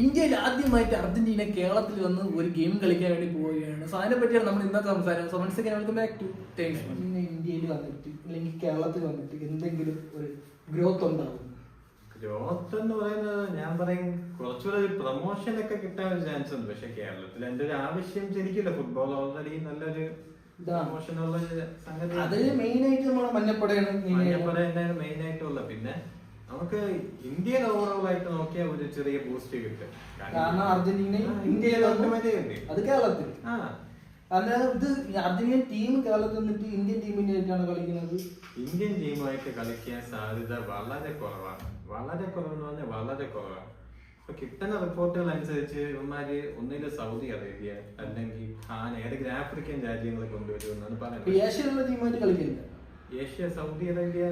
ഇന്ത്യയിൽ ആദ്യമായിട്ട് അർജന്റീന കേരളത്തിൽ വന്ന് ഒരു ഗെയിം കളിക്കാൻ വേണ്ടി പോവുകയാണ്. സോ അതിനെ പറ്റിയാണ് നമ്മൾ ഇന്നത്തെ സംസാരം. So once welcome back to time ഇന്ത്യയിൽ വന്നിട്ട് അല്ലെങ്കിൽ കേരളത്തിൽ വന്നിട്ട് എന്തെങ്കിലും ഒരു ഗ്രോത്ത് ഉണ്ടാവും? ഗ്രോത്ത് എന്ന് പറയുന്നത് ഞാൻ പറയും കുറച്ചുകൂടെ ഒരു പ്രൊമോഷൻ ഒക്കെ കിട്ടാൻ ഒരു ചാൻസ് ഉണ്ട്. പക്ഷെ കേരളത്തിൽ എന്റെ ഒരു ആവശ്യം ശരിക്കില്ല. ഫുട്ബോൾ ഓൾറെഡി നല്ലൊരു ഇതാണ്. പ്രൊമോഷൻ ഉള്ള ഒരു സംഗതി അത് മെയിൻ ആയിട്ട് നമ്മളെ മഞ്ഞപ്പടയാണ്. മഞ്ഞപ്പട മെയിൻ ആയിട്ടുള്ള പിന്നെ നമുക്ക് ഇന്ത്യയിൽ ഓവറോൾ ആയിട്ട് നോക്കിയാൽ ഒരു ചെറിയ ബൂസ്റ്റ് കിട്ടും. കാരണം അർജന്റീന ഇന്ത്യയിൽ? അത് കേരളത്തിൽ. കാരണം ഇത് അർജന്റീന ടീം കേരളത്തിൽ നിന്നിട്ട് ഇന്ത്യൻ ടീമിന്റെ ആയിട്ടാണ് കളിക്കുന്നത്? ഇന്ത്യൻ ടീമുമായിട്ട് കളിക്കാൻ സാധ്യത വളരെ കുറവാണ്. വളരെ കുറവെന്ന് പറഞ്ഞാൽ വളരെ കുറവാണ്. ഇപ്പൊ കിട്ടുന്ന റിപ്പോർട്ടുകൾ അനുസരിച്ച് ഇവന്മാര് ഒന്നിൽ സൗദി അറേബ്യ അല്ലെങ്കിൽ ഖാൻ ഏതെങ്കിലും ആഫ്രിക്കൻ രാജ്യങ്ങൾ കൊണ്ടുവരുമെന്നാണ് പറയുന്നത്. ഏഷ്യയിലുള്ള ടീമായിട്ട് കളിക്കില്ല ഏഷ്യ സൗദി അറേബ്യ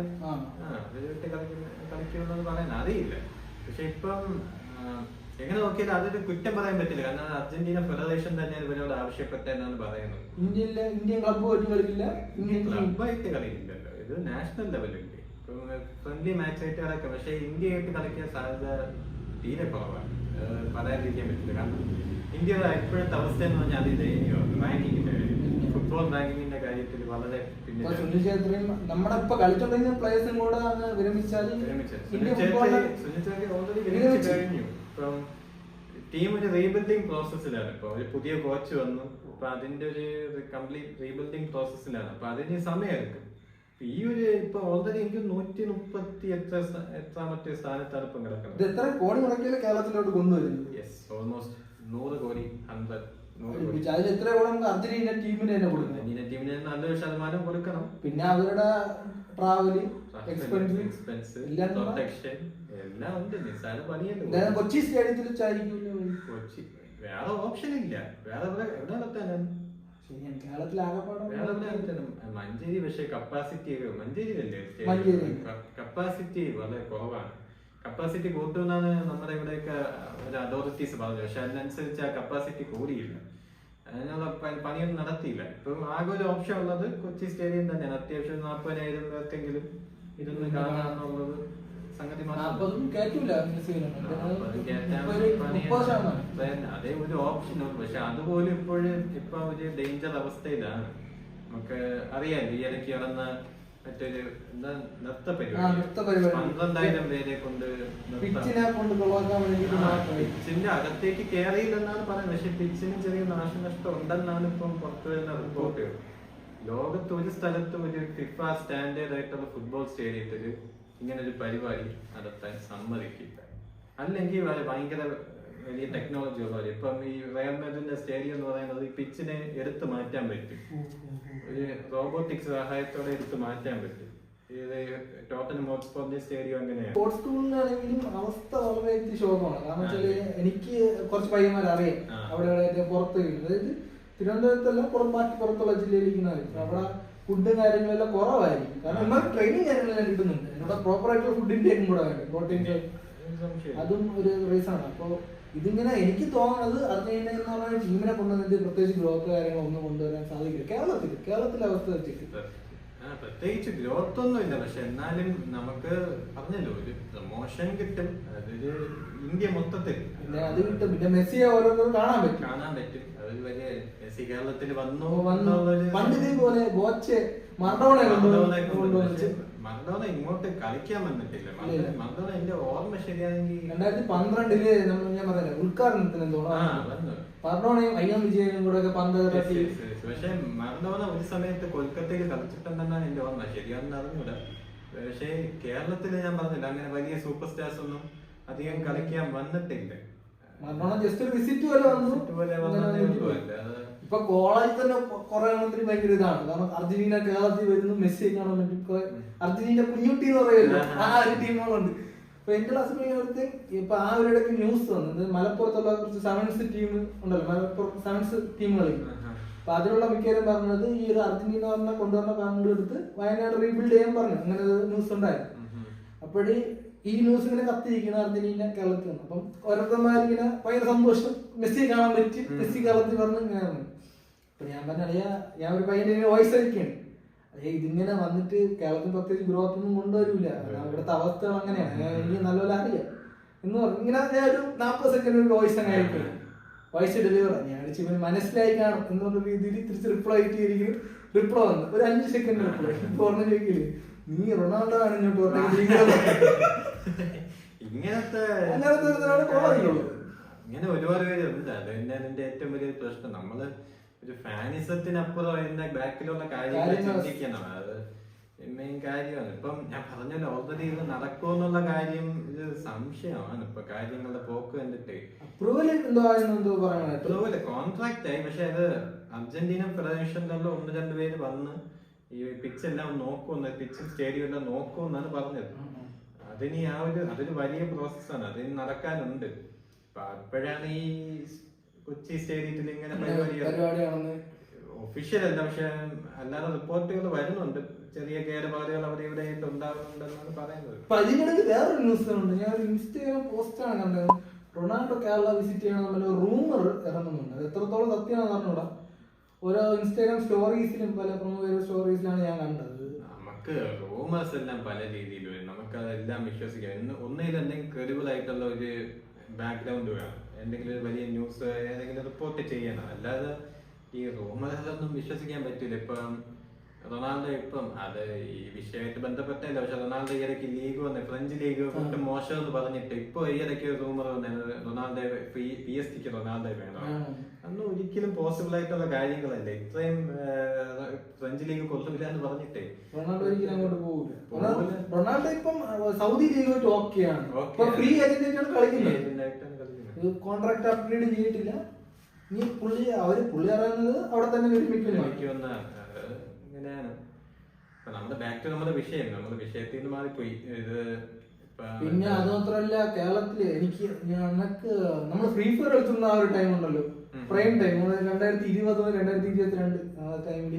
അവരുമായിട്ട് കളിക്കുന്ന കളിക്കുമെന്ന് പറയാൻ അറിയില്ല. പക്ഷെ ഇപ്പം എങ്ങനെ നോക്കിയാലും അതൊരു കുറ്റം പറയാൻ പറ്റില്ല. കാരണം അർജന്റീന ഫെഡറേഷൻ തന്നെ ഇവരോട് ആവശ്യപ്പെട്ടെന്നാണ് പറയുന്നത് ഇന്ത്യയിലെ ഇന്ത്യൻ ക്ലബ് കളിക്കില്ല? ക്ലബായിട്ട് കളിക്കില്ലല്ലോ. ഇത് നാഷണൽ ലെവലില്ലേ ഫ്രണ്ട്ലി മാച്ച് ആയിട്ട് കളിക്കാം പക്ഷെ ഇന്ത്യയായിട്ട് കളിക്കാൻ സാധ്യത തീരെ കുറവാണ്. പറയാതിരിക്കാൻ പറ്റില്ല. കാരണം ഇന്ത്യയുടെ ഇപ്പോഴത്തെ അവസ്ഥ എന്ന് പറഞ്ഞാൽ അത് റാങ്കിങ്ങിന്റെ റാങ്കിങ്ങിന്റെ ഫുട്ബോൾ ബാങ്കിങ്ങിന്റെ കാര്യത്തിൽ വളരെ സുനിൽ ഛേത്രിയും നമ്മുടെ ഇപ്പൊ കളിച്ചോണ്ടിരുന്ന പ്ലേയേഴ്സും കൂടെ അങ്ങ് വിരമിച്ചാൽ കഴിഞ്ഞു. ഇപ്പം ടീം ഒരു റീബിൽഡിംഗ് പ്രോസസ്സിലാണ് ഇപ്പൊ ഒരു പുതിയ കോച്ച് വന്നു. അപ്പൊ അതിന്റെ ഒരു കംപ്ലീറ്റ് റീബിൽഡിംഗ് പ്രോസസ്സിലാണ് അപ്പൊ അതിന് സമയമെടുക്കും. ഈ ഒരു ഇപ്പൊ ഓൾറെഡി എനിക്ക് നൂറ്റി മുപ്പത്തി എത്ര എത്രാമത്തെ സ്ഥാനത്താണ് ഇപ്പം കിടക്കുന്നത്. എത്ര കോടി മുടക്കിയാലും കേരളത്തിലോട്ട് കൊണ്ടുവരുന്നത്? യെസ് ഓൾമോസ്റ്റ് നൂറ് കോടി ഹൺഡ്രഡ് അതിൽ എത്ര അർജന്റീന ടീമിന് തന്നെ കൊടുക്കുന്നത് ഇന്ത്യൻ ടീമിന് നല്ലൊരു ശതമാനം കൊടുക്കണം. പിന്നെ അവരുടെ ട്രാവൽ എക്സ്പെൻസ് എക്സ്പെൻസ് എല്ലാം കൂടെ പ്രൊട്ടക്ഷൻ എല്ലാം ഉണ്ട്. നിസ്സാര പണിയല്ലോ എന്തായാലും കൊച്ചി സ്റ്റേഡിയത്തിൽ വെച്ചായിരിക്കുമല്ലോ കൊച്ചി വേറെ ഓപ്ഷൻ ഇല്ല. വേറെ എവിടെ നടത്താനാണ് മഞ്ചേരി പക്ഷേ കപ്പാസിറ്റി മഞ്ചേരിയിലല്ലേ മഞ്ചേരി. കപ്പാസിറ്റി വളരെ കുറവാണ്. കപ്പാസിറ്റി കൂട്ടുമെന്നാണ് നമ്മുടെ ഇവിടെയൊക്കെ ഒരു അതോറിറ്റീസ് പറഞ്ഞത്. പക്ഷെ അതിനനുസരിച്ച് ആ കപ്പാസിറ്റി കൂടിയില്ല. അതിനുള്ള പണിയൊന്നും നടത്തിയില്ല. ഇപ്പം ആകെ ഒരു ഓപ്ഷൻ ഉള്ളത് കൊച്ചി സ്റ്റേഡിയം തന്നെയാണ്. അത്യാവശ്യം നാൽപ്പതിനായിരം പേർക്കെങ്കിലും ഇതൊന്നും കാണാന്നുള്ളത് സംഗതി അതേ ഒരു ഓപ്ഷൻ ഉണ്ട് പക്ഷെ അതുപോലും ഇപ്പോഴും ഇപ്പൊ ഒരു ഡേഞ്ചർ അവസ്ഥയിലാണ്. നമുക്ക് അറിയാം ഈ ഇടയ്ക്ക് നടന്ന മറ്റൊരു എന്താ നൃത്ത പരിപാടി. പന്ത്രണ്ടായിരം പേരെ കൊണ്ട് പിച്ചിന്റെ അകത്തേക്ക് കയറിയില്ലെന്നാണ് പറയുന്നത്. പക്ഷെ പിച്ചിന് ചെറിയ നാശനഷ്ടം ഉണ്ടെന്നാണ് ഇപ്പം പുറത്തു വരുന്ന റിപ്പോർട്ടുകൾ ലോകത്ത് ഒരു സ്ഥലത്തും ഒരു ഫിഫ സ്റ്റാൻഡേർഡ് ആയിട്ടുള്ള ഫുട്ബോൾ സ്റ്റേഡിയത്തിൽ ഇങ്ങനെ ഒരു പരിപാടി നടത്താൻ സമ്മതിക്കില്ല. അല്ലെങ്കിൽ ഭയങ്കര വലിയ ടെക്നോളജി ഉള്ളവർ ഇപ്പം ഈ റയൽ മാഡ്രിഡിന്റെ സ്റ്റേഡിയം എന്ന് പറയുന്നത് ഈ പിച്ചിനെ എടുത്തു മാറ്റാൻ പറ്റും. ഒരു റോബോട്ടിക്സ് സഹായത്തോടെ എടുത്തു മാറ്റാൻ പറ്റും. സ്പോർട്സ് സ്കൂളിലാണെങ്കിലും അവസ്ഥ വളരെ ശോഭമാണ് കാരണം വെച്ചാൽ എനിക്ക് കുറച്ച് പയ്യന്മാരറിയാം. അവിടെ ഇവിടെ പുറത്ത് അതായത് തിരുവനന്തപുരത്തല്ല പുറം ബാക്കി പുറത്തുള്ള ജില്ലയിൽ അവിടെ ഫുഡും കാര്യങ്ങളെല്ലാം കുറവായിരിക്കും. കാരണം. നമ്മൾ ട്രെയിനിങ് കാര്യങ്ങളെല്ലാം കിട്ടുന്നുണ്ട്. ഇവിടെ പ്രോപ്പർ ആയിട്ടുള്ള ഫുഡിന്റെ കൂടെ വേണം പ്രോട്ടീൻ. അതും ഒരു റീസൺ ആണ്. അപ്പോൾ ഇതിങ്ങനെ എനിക്ക് തോന്നുന്നത് അർജന്റീന എന്ന് പറഞ്ഞ ടീമിനെ കൊണ്ടുവന്നിട്ട് പ്രത്യേകിച്ച് ഗ്രോത്ത് കാര്യങ്ങൾ കാര്യങ്ങളൊന്നും കൊണ്ടുവരാൻ സാധിക്കില്ല. കേരളത്തിൽ കേരളത്തിലെ അവസ്ഥ വെച്ചിട്ട്. ആ, പ്രത്യേകിച്ച് ഗ്രോത്ത് ഒന്നും ഇല്ല. പക്ഷെ എന്നാലും നമുക്ക് പറഞ്ഞല്ലോ ഒരു പ്രൊമോഷൻ കിട്ടും. അതൊരു ഇന്ത്യ മൊത്തത്തിൽ. പിന്നെ അത് കിട്ടും. പിന്നെ മെസ്സിയെ ഓരോന്നും കാണാൻ പറ്റും. കാണാൻ പറ്റും. അതൊരു വലിയ മെസ്സി കേരളത്തിൽ വന്നു വന്നു. പണ്ട് ഇതേപോലെ ബോച്ചെ മറഡോണെ കൊണ്ടുവന്നു മറഡോണ ഇങ്ങോട്ട് കളിക്കാൻ വന്നിട്ടില്ല. മറഡോണ എന്റെ ഓർമ്മ ശരിയാണെങ്കിൽ രണ്ടായിരത്തി പന്ത്രണ്ടിൽ നമ്മൾ ഞാൻ പറഞ്ഞ ഉദ്ഘാടനത്തിന് വന്നു. മറഡോണയും അയ്യം വിജയനും കൂടെ ഒക്കെ പന്ത്. പക്ഷെ മറഡോണ ഒരു സമയത്ത് കൊൽക്കത്തയിൽ കളിച്ചിട്ടുണ്ടെന്നാണ് എന്റെ ഓർമ്മ. ശരിയാണെന്ന് അറിഞ്ഞൂട. പക്ഷേ കേരളത്തിൽ ഞാൻ പറഞ്ഞില്ല അങ്ങനെ വലിയ സൂപ്പർ സ്റ്റാർസ് ഒന്നും അധികം കളിക്കാൻ വന്നിട്ടില്ല. മറഡോണ ജസ്റ്റ് ഒരു വിസിറ്റ് പോലെ വന്നു. പോലെ അങ്ങനെ ഇപ്പൊ കോളേജിൽ തന്നെ കുറെ എണ്ണത്തിന് ഭയങ്കര ഇതാണ്. കാരണം അർജന്റീന കേരളത്തിൽ വരുന്നു മെസ്സി കാണാൻ പറ്റും അർജന്റീന കുഞ്ഞുട്ടി എന്ന് പറയുമല്ലോ ആ ഒരു ടീമുകളുണ്ട് അപ്പൊ എന്റെ ക്ലാസ് കഴിഞ്ഞിടത്ത് ഇപ്പൊ ആ ഒരു ഇടയ്ക്ക് ന്യൂസ് വന്നത് മലപ്പുറത്തുള്ള കുറച്ച് സെവൻസ് ടീം ഉണ്ടല്ലോ. മലപ്പുറം സെവൻസ് ടീമുകൾ. അപ്പൊ അതിലുള്ള മിക്കവരും പറഞ്ഞത് ഈ ഒരു അർജന്റീന പറഞ്ഞ കൊണ്ടുവന്ന എടുത്ത് വയനാട് റീബിൽഡ് ചെയ്യാൻ പറഞ്ഞു. അങ്ങനെ ന്യൂസ് ഉണ്ടായിരുന്നു ഉം. ഈ ന്യൂസ് ഇങ്ങനെ കത്തിരിക്കുന്ന അർജന്റീന കേരളത്തിൽ അപ്പം ഓരോരുത്തന്മാരിങ്ങനെ ഭയങ്കര സന്തോഷം. മെസ്സി കാണാൻ പറ്റി. മെസ്സി കേരളത്തിൽ പറഞ്ഞു ഇങ്ങനെ ഞാൻ പറഞ്ഞ അറിയാ ഞാൻ ഒരു പയ്യന്റെ വോയിസ് അയക്കാണ് അതെ ഇതിങ്ങനെ വന്നിട്ട് കേരളത്തിൽ പ്രത്യേകിച്ച് ഗ്രോത്ത് ഒന്നും കൊണ്ടുവരില്ല ഇവിടുത്തെ അവസ്ഥകൾ അങ്ങനെയാണ്. എനിക്ക് നല്ലപോലെ അറിയാം. എന്ന് പറഞ്ഞു ഇങ്ങനെ ഞാൻ ഒരു നാൽപ്പത് സെക്കൻഡ് ഒരു വോയിസ് അങ്ങനെ അയക്കും വോയിസ് ഡെലിവർ ഞാൻ ചെയ്യുമ്പോൾ ഇവന് മനസ്സിലായി കാണും. എന്നുള്ള രീതിയിൽ തിരിച്ച് റിപ്ലൈ ആയിട്ടിരിക്കും റിപ്ലൈ വന്നു. ഒരു അഞ്ച് സെക്കൻഡ് റിപ്ലൈ ഇപ്പൊ പറഞ്ഞു ചോദിക്കില്ലേ? നീ റൊണാൾഡോ ആണ് ഇങ്ങോട്ട് ഇങ്ങനത്തെ അങ്ങനത്തെ കോളേജിലുള്ളത്. ഇങ്ങനെ ഒരുപാട് പേര് ഉണ്ട് അത് തന്നെ അതിന്റെ ഏറ്റവും വലിയ പ്രശ്നം. നമ്മൾ ഒരു ഫാനിസത്തിനപ്പുറം എന്റെ ബാക്കിലുള്ള കാര്യങ്ങൾ ചിന്തിക്കണം. അത് മെയിൻ കാര്യമാണ്. ഇപ്പം ഞാൻ പറഞ്ഞല്ലോ ഓൾറെഡി ഇത് നടക്കുമെന്നുള്ള കാര്യം ഇത് സംശയമാണ്. ഇപ്പൊ കാര്യങ്ങളുടെ പോക്ക് കണ്ടിട്ട്. അപ്രൂവൽ കോൺട്രാക്ട് ആയി. പക്ഷെ അത് അർജന്റീന ഫെഡറേഷനിലുള്ള ഒന്ന് രണ്ട് പേര് വന്ന് ഈ പിച്ച് എല്ലാം നോക്കുമെന്ന് പിച്ചും സ്റ്റേഡിയം എല്ലാം നോക്കുമെന്നാണ് പറഞ്ഞത്. അതിന് ആ ഒരു അതൊരു വലിയ പ്രോസസ്സാണ് അതിന് നടക്കാനുണ്ട്. അപ്പൊ അപ്പോഴാണ് ഈ കൊച്ചി സ്റ്റേഡിയത്തിൽ ഇങ്ങനെ പരിപാടി പരിപാടിയാണെന്ന്. ഒഫീഷ്യൽ അല്ല പക്ഷെ അല്ലാതെ റിപ്പോർട്ടുകൾ വരുന്നുണ്ട്. ചെറിയ കേടുപാടുകൾ അവിടെ ഇവിടെ ആയിട്ട് ഉണ്ടാകുന്നുണ്ടെന്നാണ് പറയുന്നത്. അപ്പൊ അതിനിടയ്ക്ക് വേറൊരു ന്യൂസ് ഉണ്ട്. ഞാൻ ഒരു ഇൻസ്റ്റാഗ്രാം പോസ്റ്റാണ് കണ്ടത്. റൊണാൾഡോ കേരള വിസിറ്റ് ചെയ്യണം എന്നുള്ള റൂമർ ഇറങ്ങുന്നുണ്ട്. അത് എത്രത്തോളം സത്യമാണെന്ന് അറിഞ്ഞൂടാ. ഓരോ ഇൻസ്റ്റാഗ്രാം സ്റ്റോറീസിലും പല പ്രമുഖ സ്റ്റോറീസിലാണ് ഞാൻ കണ്ടത്. നമുക്ക് റൂമേഴ്സ് എല്ലാം പല രീതിയിൽ വരും. നമുക്ക് അതെല്ലാം വിശ്വസിക്കാം. ഇന്ന് ഒന്നിൽ എന്തെങ്കിലും ക്രെഡിബിൾ ആയിട്ടുള്ള ഒരു ബാക്ക്ഗ്രൗണ്ട് വേണം. എന്തെങ്കിലും ഒരു വലിയ ന്യൂസ് ഏതെങ്കിലും റിപ്പോർട്ട് ചെയ്യണം. അല്ലാതെ ഈ റൂമേഴ്സൊന്നും വിശ്വസിക്കാൻ പറ്റില്ല ഇപ്പം റൊണാൾഡോ ഇപ്പം അത് ഈ വിഷയമായിട്ട് ബന്ധപ്പെട്ടല്ല പക്ഷെ റൊണാൾഡോ ഈ ഇടയ്ക്ക് ലീഗ് വന്ന് ഫ്രഞ്ച് ലീഗ് ഒട്ടും മോശം എന്ന് പറഞ്ഞിട്ട് ഇപ്പൊ ഈ ഇടയ്ക്ക് റൂമർ റൊണാൾഡോ പി എസ് ടിക്ക് റൊണാൾഡോ വേണം? അന്നും ഒരിക്കലും പോസിബിൾ ആയിട്ടുള്ള കാര്യങ്ങളല്ല. ഇത്രയും ഫ്രഞ്ച് ലീഗ് കൊള്ളില്ല എന്ന് പറഞ്ഞിട്ട് റൊണാൾഡോ ഒരിക്കലും അങ്ങോട്ട് പോകില്ല. റൊണാൾഡോ ഇപ്പം സൗദി ലീഗ് ഓക്കെയാണ്. ഫ്രീ ഏജന്റായിട്ടാണ് കളിക്കുന്നത്. ഇത് കോൺട്രാക്ട് അപ്ഗ്രേഡ് ചെയ്തിട്ടില്ല. നീ പുള്ളി അവർ പുള്ളി അറിയുന്നത് അവിടെ തന്നെ വിരമിക്കുന്നു ഇങ്ങനെയാണ് ഇപ്പൊ നമ്മുടെ ബാക്ക് ടു നമ്മുടെ വിഷയം നമ്മുടെ വിഷയത്തിൽ നിന്ന് മാറിപ്പോയി. ഇത് പിന്നെ അത് മാത്രല്ല കേരളത്തിൽ എനിക്ക് ഞങ്ങൾക്ക് നമ്മൾ ഫ്രീ ഫയർ കളിച്ചിരുന്ന ആ ഒരു ടൈം ഉണ്ടല്ലോ. ഫ്രെയിം ടൈം രണ്ടായിരത്തി ഇരുപത് രണ്ടായിരത്തി ഇരുപത്തിരണ്ട് ആ ടൈമിൽ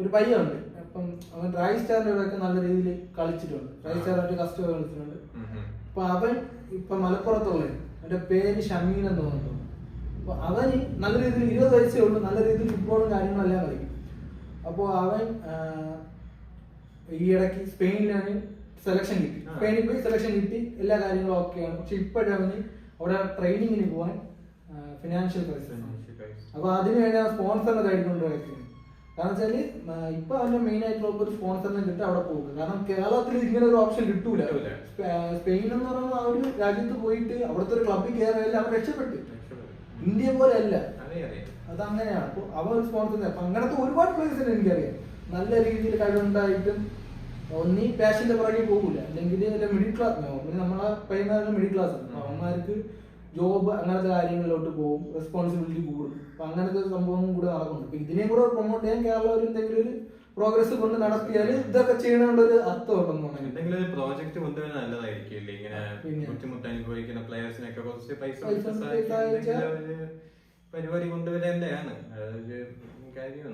ഒരു പയ്യുണ്ട് അപ്പം അവൻ റൈ സ്റ്റാറിന്റെ ഒക്കെ നല്ല രീതിയിൽ കളിച്ചിട്ടുണ്ട്. റൈ സ്റ്റാറായിട്ട് കസ്റ്റമർ കളിച്ചിട്ടുണ്ട്. അപ്പൊ അവൻ ഇപ്പൊ മലപ്പുറത്തുള്ള. അവന്റെ പേര് ഷമീൻ എന്ന് തോന്നുന്നു. അപ്പോൾ അവൻ നല്ല രീതിയിൽ ഇരുപത് വയസ്സേ ഉള്ളൂ നല്ല രീതിയിൽ ഫുട്ബോളും കാര്യങ്ങളെല്ലാം കളിക്കും. അപ്പോൾ അവൻ ഈ ഇടയ്ക്ക് സ്പെയിനിലാണ് സെലക്ഷൻ കിട്ടി. സ്പെയിനിൽ പോയി സെലക്ഷൻ കിട്ടി എല്ലാ കാര്യങ്ങളും ഓക്കെയാണ് പക്ഷെ ഇപ്പോഴവന് അവിടെ ട്രെയിനിങ്ങിന് പോകാൻ ഫിനാൻഷ്യൽ ക്രൈസിസ് അപ്പൊ അപ്പോൾ വേണ്ടി ആ സ്പോൺസറിനെ തേടിക്കൊണ്ട് വയ്ക്കുന്നത് കാരണം വെച്ചാൽ ഇപ്പൊ അവന്റെ മെയിൻ ആയിട്ടുള്ള ഒരു സ്പോൺസറിനെ കിട്ടി അവിടെ പോകും കാരണം കേരളത്തിൽ ഇങ്ങനെ ഒരു ഓപ്ഷൻ കിട്ടൂല. സ്പെയിൻ എന്ന് പറയുന്ന ആ ഒരു രാജ്യത്ത് പോയിട്ട് അവിടുത്തെ ഒരു ക്ലബിൽ കയറിയാൽ അവർ രക്ഷപ്പെട്ടു. ഇന്ത്യ പോലെ അല്ല. അത് അങ്ങനെയാണ് അപ്പൊ അവർ ഒരു സ്പോൺസർ അപ്പൊ അങ്ങനത്തെ ഒരുപാട് പ്ലേയേഴ്സിനെ എനിക്കറിയാം. നല്ല രീതിയിൽ കഴിവുണ്ടായിട്ടും ഒന്നീ പാഷന്റെ പുറകെ പോകൂല. അല്ലെങ്കിൽ മിഡിൽ ക്ലാസ് നമ്മളെ പയ്യന്മാരുടെ മിഡിൽ ക്ലാസ് അവന്മാർക്ക് ജോബ് അങ്ങനത്തെ കാര്യങ്ങളിലോട്ട് പോകും റെസ്പോൺസിബിലിറ്റി കൂടും. അപ്പൊ അങ്ങനത്തെ ഒരു സംഭവം കൂടെ നടക്കുന്നുണ്ട്. അപ്പൊ ഇതിനെയും കൂടെ പ്രൊമോട്ട് ചെയ്യാൻ കേരളം ഒരു എന്തെങ്കിലും ഒരു പ്രോഗ്രസ് കൊണ്ട് നടത്തിയാൽ ഇതൊക്കെ ചെയ്യണോണ്ട് ഒരു അർത്ഥം ഉണ്ടെന്ന് എന്തെങ്കിലും ഒരു പ്രോജക്റ്റ് നല്ലതായിരിക്കും ഇങ്ങനെ. ബുദ്ധിമുട്ട് അനുഭവിക്കുന്ന പ്ലേയേഴ്സിനൊക്കെ കുറച്ച് പൈസ പരിപാടി കൊണ്ടുവരേണ്ടതാണ്.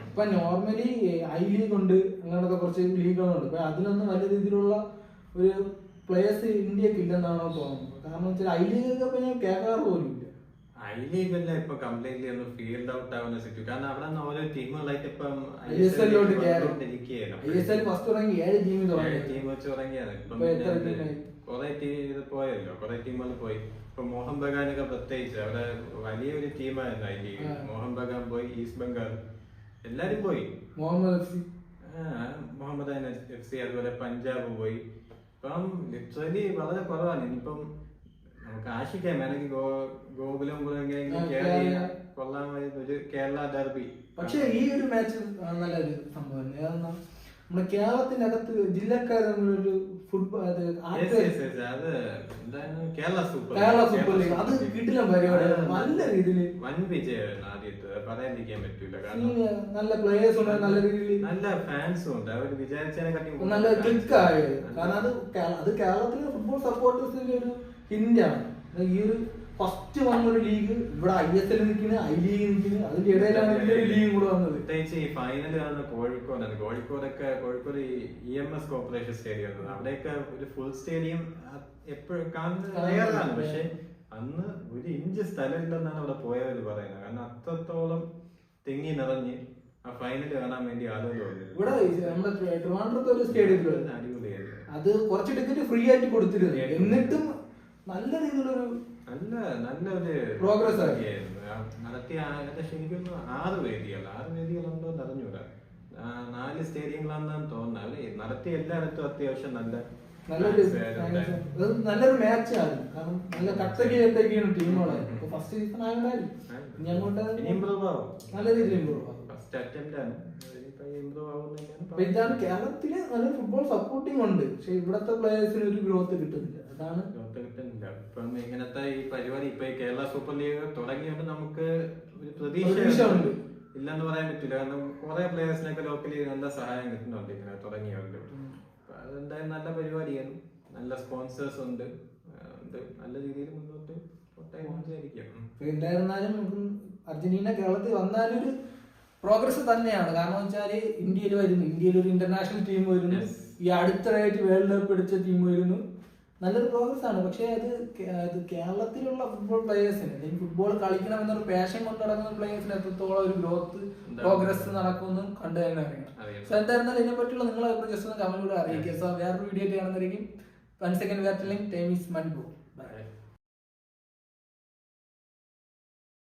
ഇപ്പൊ നോർമലി ഐ ലീഗ് ഉണ്ട് അങ്ങനത്തെ കുറച്ച് ലീഗുകളുണ്ട്. അപ്പൊ അതിനൊന്നും വലിയ രീതിയിലുള്ള ഒരു പ്ലേയേഴ്സ് ഇന്ത്യയ്ക്ക് ഇല്ലെന്നാണോ തോന്നുന്നത്? കാരണം വെച്ചാൽ ഐ ലീഗ് ഒക്കെ ഇപ്പൊ ഞാൻ കേൾക്കാറ് പോലും ഇല്ല. ഐ ലീഗല്ല ഇപ്പൊ കംപ്ലീറ്റ്ലി ഒന്ന് ഫീൽഡ് ഔട്ട് ആവുന്ന സിറ്റുവേഷൻ കാരണം അവിടെ നിന്ന് ഓരോ ടീമുകളായിട്ട് ഇപ്പം ഐ എസ് എല്ലിലോട്ട് ഫസ്റ്റ് തുടങ്ങി ഏഴ് ടീമിൽ ഏഴ് ടീം വെച്ച് തുടങ്ങിയാണ് ഇപ്പം പിന്നെ? കുറെ ടീം ഇത് പോയല്ലോ. കുറെ ടീമുകൾ പോയി. ഇപ്പൊ മോഹൻ ബഗാനൊക്കെ പ്രത്യേകിച്ച് അവിടെ വലിയൊരു ടീമായിരുന്നു ഐ ലീഗ് മോഹൻ ബഗാൻ പോയി ഈസ്റ്റ് ബംഗാൾ. എല്ലാരും പോയി. Mohammedan F C. Mohammedan F C അതുപോലെ പഞ്ചാബ് പോയി. ഇപ്പം ലിറ്ററലി വളരെ കുറവാണ്. ഇനിയിപ്പം നമുക്ക് ആശിക്കാം. വേണമെങ്കിൽ ഗോ ഗോകുലം. കൊള്ളാമായിരുന്നു ഒരു കേരള ഡെർബി പക്ഷെ ഈ ഒരു മാച്ച് നല്ലൊരു സംഭവം നമ്മുടെ കേരളത്തിന്റെ അകത്ത് ജില്ലക്കാർ തമ്മിലൊരു ഫുട്ബോൾ അത് കേരള സൂപ്പർ ലീഗ് അത് കിട്ടില്ല പരിപാടി. നല്ല രീതിയിൽ വൻ വിജയമായിരുന്നു ആദ്യത്തെ. പറയാതിരിക്കാൻ പറ്റൂല. കാരണം നല്ല പ്ലേയേഴ്സ് ഉണ്ട് നല്ല രീതിയിൽ നല്ല ഫാൻസും ഉണ്ട്. അവർ വിചാരിച്ചതിനെക്കാട്ടി നല്ല ക്ലിക്കായത് കാരണം അത് അത് കേരളത്തിലെ ഫുട്ബോൾ സപ്പോർട്ടേഴ്സിന്റെ ഒരു ഹിന്റാണ് ഈ ഒരു ഫസ്റ്റ് വന്നൊരു ലീഗ് ഇവിടെ ഐ എസ് എൽ നിൽക്കുന്നത് ഐ ലീഗ് നിൽക്കുന്നത് അതിന്റെ ഇടയിലാണ് ഇതിന്റെ ലീഗ് കൂടെ വന്നത്. പ്രത്യേകിച്ച് ഈ ഫൈനൽ ആണ് കോഴിക്കോടാണ് കോഴിക്കോടൊക്കെ Kozhikode E M S corporation stadium അവിടെയൊക്കെ ഒരു ഫുൾ സ്റ്റേഡിയം എപ്പോഴും കാണുന്നത് പക്ഷെ അന്ന് ഒരു ഇഞ്ച് സ്ഥലമില്ലെന്നാണ് അവിടെ പോയവർ പറയുന്നത്. കാരണം അത്രത്തോളം തിങ്ങി നിറഞ്ഞ് ആ ഫൈനൽ കാണാൻ വേണ്ടി ആളുകൾ വന്നു ഇവിടെ നമ്മുടെ ട്രിവാൻഡ്രത്തെ ഒരു സ്റ്റേഡിയത്തിൽ അടിപൊളിയായിരുന്നു. അത് കുറച്ച് ടിക്കറ്റ് ഫ്രീ ആയിട്ട് കൊടുത്തിരുന്നു. എന്നിട്ടും നല്ല രീതിയിലൊരു നല്ല നല്ല ഒരു Progress ആയി. ആയിരുന്നു. ആ, നടത്തിയ അതിന്റെ ശരിക്കും ആറ് വേദികൾ. ആറ് വേദികളുണ്ടോ എന്ന് അറിഞ്ഞൂടാ. നാല് സ്റ്റേഡിയങ്ങളാണെന്നാണ് തോന്നുന്നത്. അവർ നടത്തിയ എല്ലായിടത്തും അത്യാവശ്യം നല്ല നല്ലൊരു. നല്ലൊരു മാച്ച് ആയിരുന്നു. കാരണം നല്ല കട്ടക്ക് ടീമുകളായിരുന്നു ഫസ്റ്റ് സീസൺ ആയതായിരുന്നു ഇനി അങ്ങോട്ട് ഇനി ആവും. നല്ല രീതിയിൽ ഇമ്പ്രൂവ് ഫസ്റ്റ് അറ്റംപ്റ്റ് ആണ്. ഇതാണ് കേരളത്തിൽ നല്ല ഫുട്ബോൾ സപ്പോർട്ടിംഗ് ഉണ്ട്. പക്ഷെ ഇവിടത്തെ പ്ലേയേഴ്സിന് ഒരു ഗ്രോത്ത് കിട്ടുന്നില്ല. കിട്ടുന്നില്ല. ഇപ്പം ഇങ്ങനത്തെ ഈ പരിപാടി ഇപ്പൊ കേരള സൂപ്പർ ലീഗ് തുടങ്ങിയോണ്ട് നമുക്ക് ഒരു പ്രതീക്ഷ പ്രതീക്ഷ ഉണ്ട്. ഇല്ലെന്ന് പറയാൻ പറ്റില്ല. കാരണം കുറെ പ്ലേയേഴ്സിനൊക്കെ ലോക്കലി നല്ല സഹായം കിട്ടുന്നുണ്ട് ഇങ്ങനെ തുടങ്ങിയോണ്ട് അതെന്തായാലും നല്ല പരിപാടിയാണ്. നല്ല സ്പോൺസേഴ്സ് ഉണ്ട്. നല്ല രീതിയിൽ മുന്നോട്ട് എന്തായിരുന്നാലും അർജന്റീന കേരളത്തിൽ വന്നാലും ഒരു പ്രോഗ്രസ് തന്നെയാണ്. കാരണം വെച്ചാൽ ഇന്ത്യയിൽ വരുന്നു. ഇന്ത്യയിൽ ഒരു ഇന്റർനാഷണൽ ടീം വരുന്നു. ഈ അടുത്തിടെയായിട്ട് വേൾഡ് കപ്പ് എടുത്ത ടീം വരുന്നു. നല്ലൊരു പ്രോഗ്രസ് ആണ്. പക്ഷേ അത് കേരളത്തിലുള്ള ഫുട്ബോൾ പ്ലേയേഴ്സിന് അല്ലെങ്കിൽ ഫുട്ബോൾ കളിക്കണം എന്നൊരു പാഷൻ കൊണ്ട് നടക്കുന്ന പ്ലേയേഴ്സിന് എത്രത്തോളം ഒരു ഗ്രോത്ത് പ്രോഗ്രസ് നടക്കുമെന്ന് കണ്ടു തന്നെ അറിയണം അറിയാം. സോ എന്തായിരുന്നാലും ഇതിനെ പറ്റിയുള്ള നിങ്ങളെ ജസ്റ്റ് ഒന്ന് കമന്റിലൂടെ അറിയിക്കുക. സോ വേറൊരു വീഡിയോ ആയിട്ട് കാണുന്നതായിരിക്കും വൺ സെക്കൻഡ് വേർട്ടില്ലെങ്കിൽ ടൈം ഈസ് മൺ പോകും